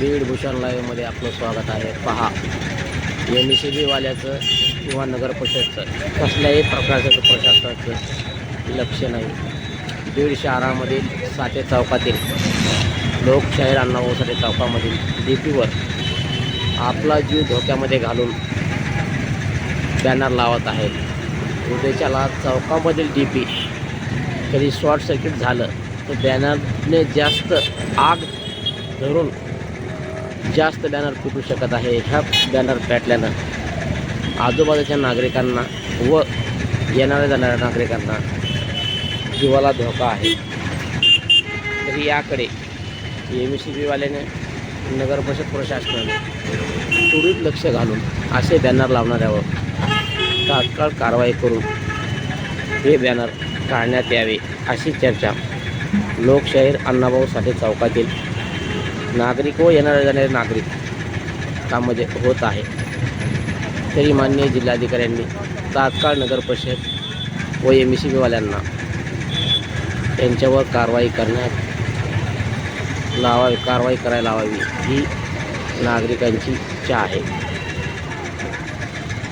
किसान लाईव्हमध्ये आपलं स्वागत आहे. पहा एम सी बीवाल्याचं किंवा नगर परिषदचं कसल्याही प्रकारचं प्रशासनाचं लक्ष नाही. बीड शहरामधील साते चौकातील लोकशाहीर अण्णाभाऊ साठे चौकामधील डी पीवर आपला जीव धोक्यामध्ये घालून बॅनर लावत आहेत. उद्याच्याला चौकामधील डी पी कधी शॉर्ट सर्किट झालं तर बॅनरने जास्त आग धरून जास्त बॅनर फुटू शकत आहे. ह्या बॅनर पेटल्यानं आजूबाजूच्या नागरिकांना व येणाऱ्या जाणाऱ्या नागरिकांना जीवाला धोका आहे. तरी याकडे एम सी बीवाल्याने नगर परिषद प्रशासनाने त्वरित लक्ष घालून असे बॅनर लावणाऱ्यावर तात्काळ कारवाई करून हे बॅनर काढण्यात यावे अशी चर्चा लोकशाहीर अण्णाभाऊ साठे चौकातील नागरिक व येणारे जाणारे नागरिक. त्यामध्ये म्हणजे होत आहे. तरी माननीय जिल्हाधिकाऱ्यांनी तात्काळ नगर परिषद व एम सी बीवाल्यांना त्यांच्यावर कारवाई करण्यात लावा कारवाई करायला लावावी ही नागरिकांची इच्छा आहे.